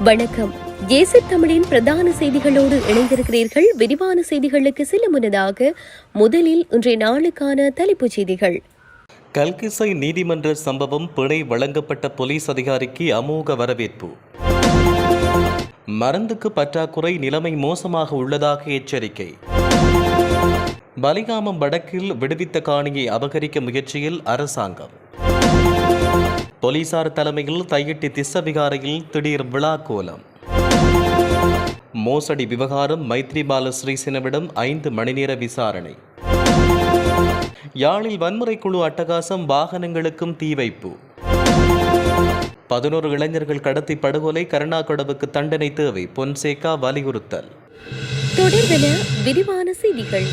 வணக்கம். ஏசி தமிழின் பிரதான செய்திகளோடு இணைந்திருக்கிறீர்கள். விரிவான செய்திகளுக்கு செல்ல முன்னதாக முதலில் இன்றைய நாளுக்கான தலைப்புச் செய்திகள். கல்கிசை நீதிமன்ற சம்பவம் பிணை வழங்கப்பட்ட போலீஸ் அதிகாரிக்கு அமோக வரவேற்பு. மருந்துக்கு பற்றாக்குறை நிலைமை மோசமாக உள்ளதாக எச்சரிக்கை. பலிகாமம் வடக்கில் விடுவித்த காணியை அபகரிக்க முயற்சியில் அரசாங்கம். போலீசார் தலைமையில் தையிட்டி திசவிகாரையில் திடீர் விழா கோலம். மோசடி விவகாரம் மைத்ரிபால ஸ்ரீசினவிடம் ஐந்து மணிநேர விசாரணை. யாழில் வன்முறை குழு அட்டகாசம் வாகனங்களுக்கும் தீ வைப்பு. பதினோரு இளைஞர்கள் கடத்தி படுகொலை கருணாகடவுக்கு தண்டனை தேவை பொன்சேகா வலியுறுத்தல். தொடர்பென விரிவான செய்திகள்.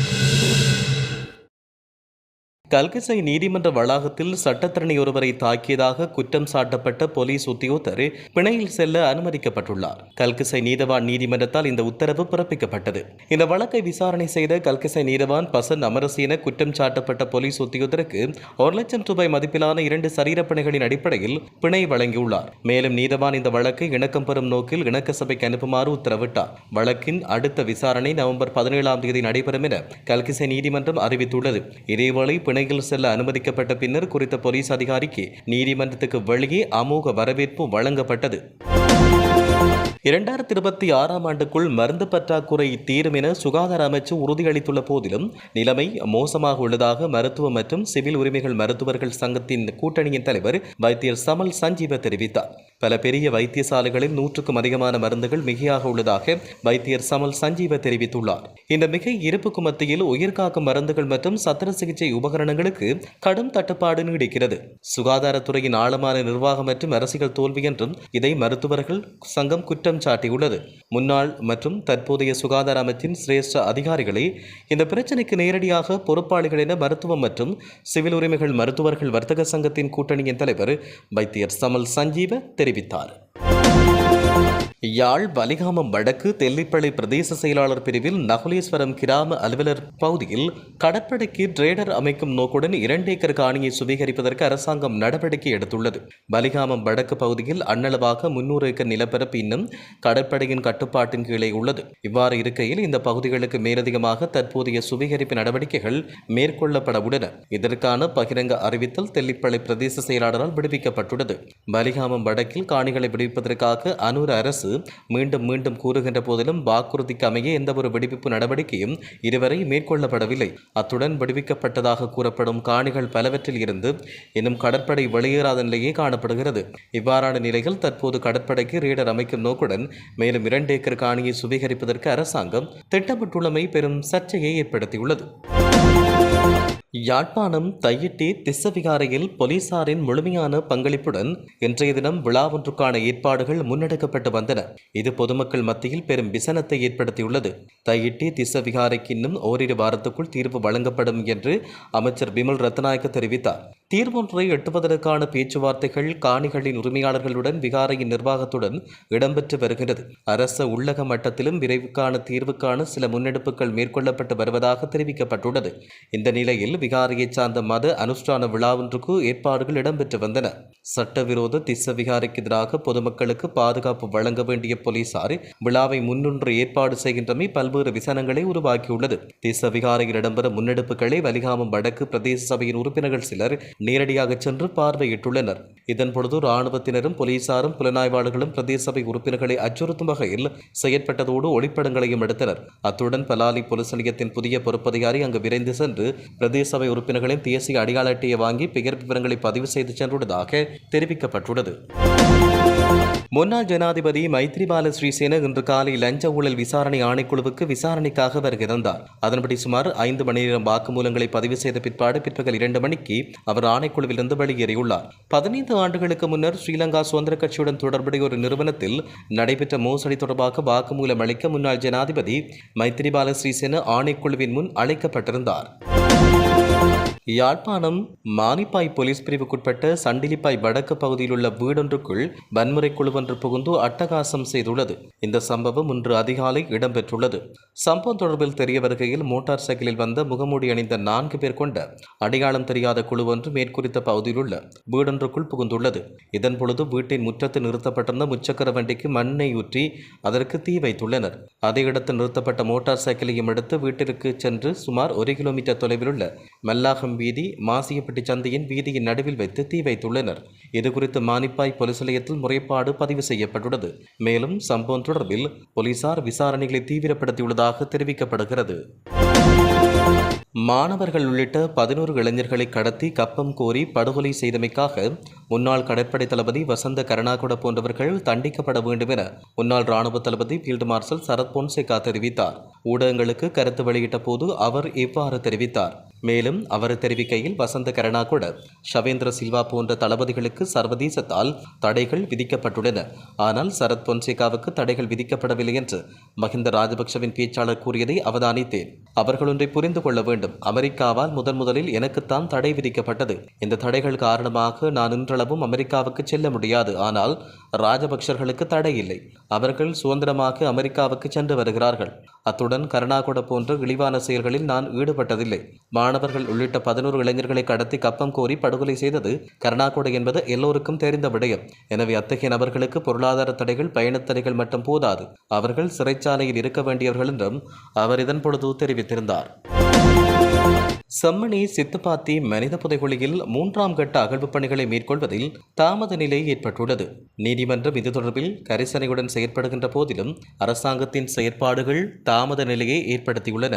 கல்கிசை நீதிமன்ற வளாகத்தில் சட்டத்தரணி ஒருவரை தாக்கியதாக குற்றம் சாட்டப்பட்ட போலீஸ் உத்தியோகத்தர் பிணையில் செல்ல அனுமதிக்கப்பட்டுள்ளார். கல்கிசை நீதவான் நீதிமன்றத்தால் இந்த உத்தரவு பிறப்பிக்கப்பட்டது. இந்த வழக்கை விசாரணை செய்த கல்கிசை நீதவான் பசன் அமரசீன குற்றம் சாட்டப்பட்ட போலீஸ் உத்தியோகத்தருக்கு ஒரு லட்சம் ரூபாய் மதிப்பிலான இரண்டு சரீரப்பணிகளின் அடிப்படையில் பிணை வழங்கியுள்ளார். மேலும் நீதவான் இந்த வழக்கை இணக்கம் பெறும் நோக்கில் இணக்க சபைக்கு அனுப்புமாறு உத்தரவிட்டார். வழக்கின் அடுத்த விசாரணை நவம்பர் பதினேழாம் தேதி நடைபெறும் என கல்கிசை நீதிமன்றம் அறிவித்துள்ளது. இதேவேளை பிணையில் செல்ல அனுமதிக்கப்பட்ட பின்னர் குறித்த போலீஸ் அதிகாரிக்கு நீதிமன்றத்துக்கு வெளியே அமோக வரவேற்பு வழங்கப்பட்டது. இரண்டாயிரத்தி இருபத்தி ஆறாம் ஆண்டுக்குள் மருந்து பற்றாக்குறை தீரும் என சுகாதார அமைச்சு உறுதியளித்துள்ள போதிலும் நிலைமை மோசமாக உள்ளதாக மருத்துவ மற்றும் சிவில் உரிமைகள் மருத்துவர்கள் சங்கத்தின் கூட்டணியின் தலைவர் வைத்தியர் சமல் சஞ்சீவ தெரிவித்தார். பல பெரிய வைத்தியசாலைகளில் நூற்றுக்கும் அதிகமான மருந்துகள் மிகையாக உள்ளதாக வைத்தியர் சமல் சஞ்சீவ தெரிவித்துள்ளார். இந்த மிகை இருப்புக்கு மத்தியில் உயிர்காக்கும் மருந்துகள் மற்றும் சத்திர சிகிச்சை உபகரணங்களுக்கு கடும் தட்டுப்பாடு நீடிக்கிறது. சுகாதாரத்துறையின் ஆழமான நிர்வாகம் மற்றும் அரசியல் தோல்வி என்றும் இதை மருத்துவர்கள் சங்கம் குற்றம் சாட்டியுள்ளது. முன்னாள் மற்றும் தற்போதைய சுகாதார அமைச்சின் சிரேஷ்ட அதிகாரிகளே இந்த பிரச்சினைக்கு நேரடியாக பொறுப்பாளிகள் என மருத்துவம் மற்றும் சிவில் உரிமைகள் மருத்துவர்கள் வர்த்தக சங்கத்தின் கூட்டணியின் தலைவர் வைத்தியர் சமல் சஞ்சீவ தெரிவித்தார் தெரிவித்தார். யாழ் வலிகாமம் வடக்கு தெல்லிப்பளை பிரதேச செயலாளர் பிரிவில் நகுலேஸ்வரம் கிராம அலுவலர் பகுதியில் கடற்படைக்கு ட்ரேடர் அமைக்கும் நோக்குடன் இரண்டு ஏக்கர் காணியை சுவீகரிப்பதற்கு அரசாங்கம் நடவடிக்கை எடுத்துள்ளது. வலிகாமம் வடக்கு பகுதியில் அண்ணளவாக முன்னூறு ஏக்கர் நிலப்பரப்பு இன்னும் கடற்படையின் கட்டுப்பாட்டின் கீழே உள்ளது. இவ்வாறு இருக்கையில் இந்த பகுதிகளுக்கு மேலதிகமாக தற்போதைய சுவீகரிப்பு நடவடிக்கைகள் மேற்கொள்ளப்பட உள்ளன. இதற்கான பகிரங்க அறிவித்தல் தெல்லிப்பளை பிரதேச செயலாளரால் விடுவிக்கப்பட்டுள்ளது. பலிகாமம் வடக்கில் காணிகளை விடுவிப்பதற்காக அனூர் அரசு மீண்டும் மீண்டும் கூறுகின்ற போதிலும் வாக்குறுதிக்கு அமைய எந்தவொரு விடுவிப்பு நடவடிக்கையும் இதுவரை மேற்கொள்ளப்படவில்லை. அத்துடன் விடுவிக்கப்பட்டதாக கூறப்படும் காணிகள் பலவற்றில் இருந்து இன்னும் கடற்படை வெளியேறாத நிலையே காணப்படுகிறது. இவ்வாறான நிலையில் தற்போது கடற்படைக்கு ரீடர் அமைக்கும் நோக்குடன் மேலும் இரண்டு ஏக்கர் காணியை சுவீகரிப்பதற்கு அரசாங்கம் திட்டமிட்டுள்ளமை பெரும் சர்ச்சையை ஏற்படுத்தியுள்ளது. யாழ்ப்பாணம் தையிட்டி திஸ்ஸவிகாரையில் போலீசாரின் முழுமையான பங்களிப்புடன் இன்றைய தினம் விழா ஒன்றுக்கான ஏற்பாடுகள் முன்னெடுக்கப்பட்டு வந்தன. இது பொதுமக்கள் மத்தியில் பெரும் விசனத்தை ஏற்படுத்தியுள்ளது. தையிட்டி திஸ்ஸவிகாரைக்கு இன்னும் ஓரிரு வாரத்துக்குள் தீர்வு வழங்கப்படும் என்று அமைச்சர் பிமல் ரத்நாயக்க தெரிவித்தார். தீர்வொன்றை எட்டுவதற்கான பேச்சுவார்த்தைகள் காணிகளின் உரிமையாளர்களுடன் விகாரையின் நிர்வாகத்துடன் இடம்பெற்று வருகிறது. அரச உள்ளக மட்டத்திலும் விரைவுக்கான தீர்வுக்கான சில முன்னெடுப்புகள் மேற்கொள்ளப்பட்டு வருவதாக தெரிவிக்கப்பட்டுள்ளது. இந்த நிலையில் விகாரையைச் சார்ந்த மத அனுஷ்டான விழா ஒன்றுக்கு ஏற்பாடுகள் இடம்பெற்று வந்தன. சட்டவிரோத திச விகாரைக்கு எதிராக பொதுமக்களுக்கு பாதுகாப்பு வழங்க வேண்டிய போலீசார் விழாவை முன்னின்று ஏற்பாடு செய்கின்றமை பல்வேறு விசனங்களை உருவாக்கியுள்ளது. திஸ்ஸ விகாரையில் இடம்பெறும் முன்னெடுப்புகளை வலிகாமம் வடக்கு பிரதேச சபையின் உறுப்பினர்கள் சிலர் நேரடியாக சென்று பார்வையிட்டுள்ளனர். இதன்பொழுது ராணுவத்தினரும் இராணுவத்தினரும் போலீசாரும் புலனாய்வாளர்களும் பிரதேச சபை உறுப்பினர்களை அச்சுறுத்தும் வகையில் செயற்பட்டதோடு ஒளிப்படங்களையும் எடுத்தனர். அத்துடன் பலாலி போலீஸ் நிலையத்தின் புதிய பொறுப்பதிகாரி அங்கு விரைந்து சென்று பிரதேச சபை உறுப்பினர்களின் தேசிய அடையாள அட்டையை வாங்கி பெயர் விவரங்களை பதிவு செய்து சென்றுள்ளதாக தெரிவிக்கப்பட்டுள்ளது. முன்னாள் ஜனாதிபதி மைத்ரிபால ஸ்ரீசேன இன்று காலை லஞ்ச ஊழல் விசாரணை ஆணைக்குழுவுக்கு விசாரணைக்காக வருகிறார் அதன்படி சுமார் ஐந்து மணி நேரம் வாக்குமூலங்களை பதிவு செய்த பிற்பாடு பிற்பகல் இரண்டு மணிக்கு அவர் ஆணைக்குழுவிலிருந்து வெளியேறியுள்ளார். பதினைந்து ஆண்டுகளுக்கு முன்னர் ஸ்ரீலங்கா சுதந்திர கட்சியுடன் தொடர்புடைய ஒரு நிறுவனத்தில் நடைபெற்ற மோசடி தொடர்பாக வாக்குமூலம் அளிக்க முன்னாள் ஜனாதிபதி மைத்ரிபால ஸ்ரீசேன ஆணைக்குழுவின் முன் அழைக்கப்பட்டிருந்தார். யாழ்ப்பாணம் மானிப்பாய் போலீஸ் பிரிவுக்குட்பட்ட சண்டிலிப்பாய் வடக்கு பகுதியில் உள்ள வீடொன்றுக்குள் வன்முறை குழுவொன்று புகுந்து அட்டகாசம் செய்துள்ளது. இந்த சம்பவம் இன்று அதிகாலை இடம்பெற்றுள்ளது. சம்பவம் தொடர்பில் தெரிய வருகையில் மோட்டார் சைக்கிளில் வந்த முகமூடி அணிந்த நான்கு பேர் கொண்ட அடையாளம் தெரியாத குழு ஒன்று மேற்குறித்த பகுதியில் உள்ள வீடொன்றுக்குள் புகுந்துள்ளது. இதன் பொழுது வீட்டின் முற்றத்தில் நிறுத்தப்பட்டிருந்த முச்சக்கர வண்டிக்கு மண்ணை ஊற்றி அதற்கு தீ வைத்துள்ளனர். அதே இடத்தில் நிறுத்தப்பட்ட மோட்டார் சைக்கிளையும் எடுத்து வீட்டிற்கு சென்று சுமார் ஒரு கிலோமீட்டர் தொலைவில் உள்ள மல்லாகம் வீதி மாசியப்பட்டி சந்தையின் வீதியின் நடுவில் வைத்து தீ வைத்துள்ளனர். இதுகுறித்து மானிப்பாய் போலீஸ் நிலையத்தில் முறைப்பாடு பதிவு செய்யப்பட்டுள்ளது. மேலும் சம்பவம் தொடர்பில் போலீசார் விசாரணைகளை தீவிரப்படுத்தியுள்ளதாக தெரிவிக்கப்படுகிறது. மாணவர்கள் உள்ளிட்ட பதினோரு இளைஞர்களை கடத்தி கப்பம் கோரி படுகொலை செய்தமைக்காக முன்னாள் கடற்படை தளபதி வசந்த கருணாகுட போன்றவர்கள் தண்டிக்கப்பட வேண்டும் என முன்னாள் ராணுவ தளபதி ஃபீல்டு மார்ஷல் சரத் பொன்சேகா தெரிவித்தார். ஊடகங்களுக்கு கருத்து வெளியிட்ட போது அவர் இவ்வாறு தெரிவித்தார். மேலும் அவர் தெரிவிக்கையில் வசந்த கருணாகுட ஷவேந்திர சில்வா போன்ற தளபதிகளுக்கு சர்வதேசத்தால் தடைகள் விதிக்கப்பட்டுள்ளன. ஆனால் சரத் பொன்சேகாவுக்கு தடைகள் விதிக்கப்படவில்லை என்று மஹிந்த ராஜபக்சவின் பேச்சாளர் கூறியதை அவதானித்தேன். அவர்கள் ஒன்றை புரிந்து கொள்ள வேண்டும். அமெரிக்காவால் முதன் முதலில் எனக்குத்தான் தடை விதிக்கப்பட்டது. இந்த தடைகள் காரணமாக நான் இன்றளவும் அமெரிக்காவுக்கு செல்ல முடியாது. ஆனால் ராஜபக்ஷர்களுக்கு தடை இல்லை அவர்கள் சுதந்திரமாக அமெரிக்காவுக்கு சென்று வருகிறார்கள். அத்துடன் கருணாகுட போன்ற இழிவான செயல்களில் நான் ஈடுபட்டதில்லை. மாணவர்கள் உள்ளிட்ட பதினோரு இளைஞர்களை கடத்தி கப்பம் கோரி படுகொலை செய்தது கருணாகுட என்பது எல்லோருக்கும் தெரிந்த விடயம். எனவே அத்தகைய நபர்களுக்கு பொருளாதார தடைகள் பயணத்தடைகள் மட்டும் போதாது. அவர்கள் சிறைச்சாலையில் இருக்க வேண்டியவர்கள் என்றும் அவர் இதன் பொழுது தெரிவித்திருந்தார். செம்மணி சித்துப்பாத்தி மனித புதைகுழியில் மூன்றாம் கட்ட அகழ்வுப் பணிகளை மேற்கொள்வதில் தாமத நிலை ஏற்பட்டுள்ளது. நீதிமன்றம் இது தொடர்பில் கரிசனையுடன் செயற்படுகின்ற போதிலும் அரசாங்கத்தின் செயற்பாடுகள் தாமத நிலையை ஏற்படுத்தியுள்ளன.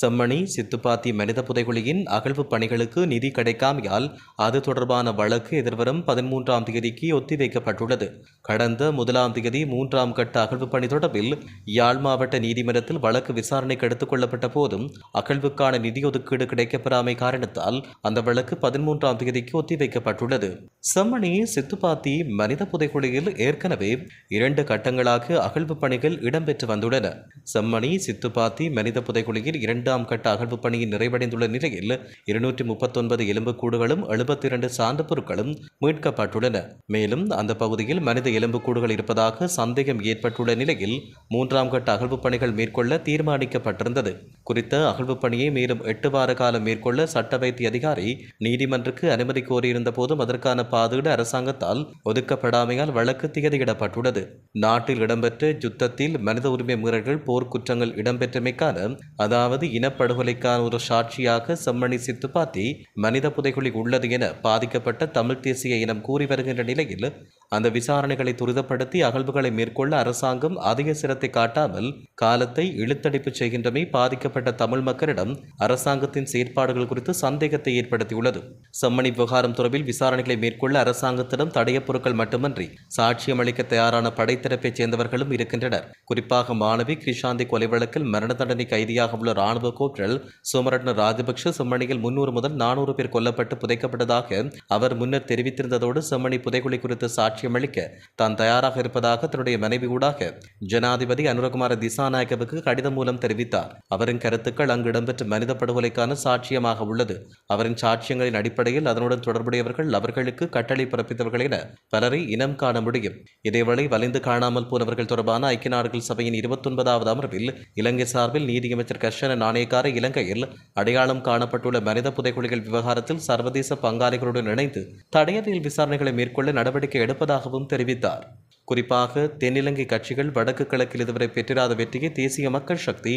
செம்மணி சித்துப்பாத்தி மனித புதைகுழியின் அகழ்வுப் பணிகளுக்கு நிதி கிடைக்காமையால் அது தொடர்பான வழக்கு எதிர்வரும் பதிமூன்றாம் தேதிக்கு ஒத்திவைக்கப்பட்டுள்ளது. கடந்த முதலாம் தேதி மூன்றாம் கட்ட அகழ்வுப் பணி தொடர்பில் யாழ் மாவட்ட நீதிமன்றத்தில் வழக்கு விசாரணைக்கு எடுத்துக் கொள்ளப்பட்ட போதும் அகழ்வுக்கான நிதி ஒதுக்கீடு கிடைக்கப்பெறாமை காரணத்தால் அந்த வழக்கு பதிமூன்றாம் தேதிக்கு ஒத்திவைக்கப்பட்டுள்ளது. செம்மணி சித்துப்பாத்தி மனித புதைக்குழியில் ஏற்கனவே இரண்டு கட்டங்களாக அகழ்வு பணிகள் இடம்பெற்று வந்துள்ளன. செம்மணி சித்துப்பாத்தி மனித புதைக்குழியில் இரண்டாம் கட்ட அகழ்வு பணியின் நிறைவடைந்துள்ள நிலையில் இருநூற்றி முப்பத்தொன்பது எலும்புக்கூடுகளும் எழுபத்தி இரண்டு சான்று பொருட்களும் மீட்கப்பட்டுள்ளன. மேலும் அந்த பகுதியில் மனித எலும்புக்கூடுகள் இருப்பதாக சந்தேகம் ஏற்பட்டுள்ள நிலையில் மூன்றாம் கட்ட அகழ்வு பணிகள் மேற்கொள்ள தீர்மானிக்கப்பட்டிருந்தது. குறித்த அகழ்வு பணியை மேலும் எட்டு வார காலம் மேற்கொள்ள சட்ட வைத்திய அதிகாரி நீதிமன்றக்கு அனுமதி கோரியிருந்த போதும் அதற்கான பாதுகாடு அரசாங்கத்தால் ஒதுக்கப்படாமையால் வழக்கு திகதியிடப்பட்டுள்ளது. நாட்டில் இடம்பெற்ற யுத்தத்தில் மனித உரிமை மீறல்கள் போர்க்குற்றங்கள் இடம்பெற்றமைக்கான அதாவது இனப்படுகொலைக்கான ஒரு சாட்சியாக செம்மணி சித்துப்பாத்தி மனித புதைகுழி உள்ளது என பாதிக்கப்பட்ட தமிழ் தேசிய இனம் கூறி வருகின்ற நிலையில் அந்த விசாரணைகளை துரிதப்படுத்தி அகழ்வுகளை மேற்கொள்ள அரசாங்கம் அதிக சிரத்தை காட்டாமல் காலத்தை இழுத்தடிப்பு செய்கின்றமை பாதிக்கப்பட்ட தமிழ் மக்களிடம் அரசாங்கத்தின் செயற்பாடுகள் குறித்து சந்தேகத்தை ஏற்படுத்தியுள்ளது. செம்மணி விவகாரம் தொடர்பில் விசாரணைகளை மேற்கொள்ள அரசாங்கத்திடம் தடைய பொருட்கள் மட்டுமன்றி சாட்சியம் அளிக்க தயாரான படைத்தரப்பைச் சேர்ந்தவர்களும் இருக்கின்றனர். குறிப்பாக மாணவி கிருஷாந்தி கொலை வழக்கில் மரண தண்டனை கைதியாக உள்ள ராணுவ கோப்ரல் சோமரட்ன ராஜபக்ஷ செம்மணியில் முன்னூறு முதல் நானூறு பேர் கொல்லப்பட்டு புதைக்கப்பட்டதாக அவர் முன்னர் தெரிவித்திருந்ததோடு செம்மணி புதைகுழி குறித்து சாட்சி சாட்சியமளிக்க தான் தயாராக இருப்பதாக தன்னுடைய மனைவி ஊடாக ஜனாதிபதி அனுரகுமார திசாநாயகவுக்கு கடிதம் மூலம் தெரிவித்தார். அவரின் கருத்துக்கள் அங்கு இடம்பெற்ற மனித படுகொலைக்கான சாட்சியமாக உள்ளது. அவரின் சாட்சியங்களின் அடிப்படையில் அதனுடன் தொடர்புடையவர்கள் அவர்களுக்கு கட்டளை பிறப்பித்தவர்கள் என பலரை இனம் காண முடியும். இதேவேளை வலிந்து காணாமல் போனவர்கள் தொடர்பான ஐக்கிய நாடுகள் சபையின் இருபத்தொன்பதாவது அமர்வில் இலங்கை சார்பில் நீதியமைச்சர் கர்ஷன நாணயக்கார இலங்கையில் அடையாளம் காணப்பட்டுள்ள மனித புதைக்குழிகள் விவகாரத்தில் சர்வதேச பங்காளிகளுடன் இணைந்து தடயவியல் விசாரணைகளை மேற்கொள்ள நடவடிக்கை எடுப்பதாகவும் தெரிவித்தார். குறிப்பாக தென்னிலங்கை கட்சிகள் வடக்கு கிழக்கில் இதுவரை பெற்றிராத வெற்றியை தேசிய மக்கள் சக்தி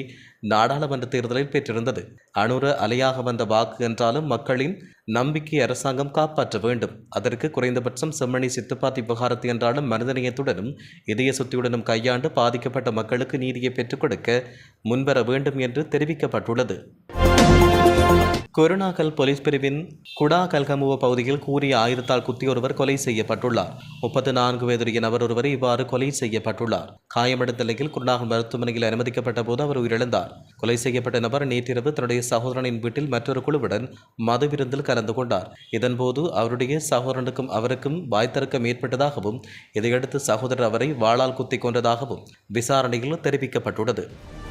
நாடாளுமன்ற தேர்தலில் பெற்றிருந்தது. அனுர அலையாக வந்த வாக்கு என்றாலும் மக்களின் நம்பிக்கை அரசாங்கம் காப்பாற்ற வேண்டும். அதற்கு குறைந்தபட்சம் செம்மணி சித்துப்பாத்தி விவகாரத்தை என்றாலும் மனிதநேயத்துடனும் இதய சுத்தியுடனும் கையாண்டு பாதிக்கப்பட்ட மக்களுக்கு நீதியை பெற்றுக் கொடுக்க முன்வர வேண்டும் என்று தெரிவிக்கப்பட்டுள்ளது. கொரோனாக்கல் போலீஸ் பிரிவின் குடா கல்கமுவ பகுதியில் கூறிய ஆயுதத்தால் குத்தி ஒருவர் கொலை செய்யப்பட்டுள்ளார். முப்பத்தி நான்கு வயதுடைய நபர் ஒருவர் இவ்வாறு கொலை செய்யப்பட்டுள்ளார். காயமடைந்த நிலையில் குருநாகல் மருத்துவமனையில் அனுமதிக்கப்பட்ட போது அவர் உயிரிழந்தார். கொலை செய்யப்பட்ட நபர் நேற்றிரவு தன்னுடைய சகோதரனின் வீட்டில் மற்றொரு குழுவுடன் மது விருந்தில் கலந்து கொண்டார். இதன்போது அவருடைய சகோதரனுக்கும் அவருக்கும் வாய்த்தர்க்கம் ஏற்பட்டதாகவும் இதையடுத்து சகோதரர் அவரை வாளால் குத்திக் கொண்டதாகவும் விசாரணையில் தெரிவிக்கப்பட்டுள்ளது.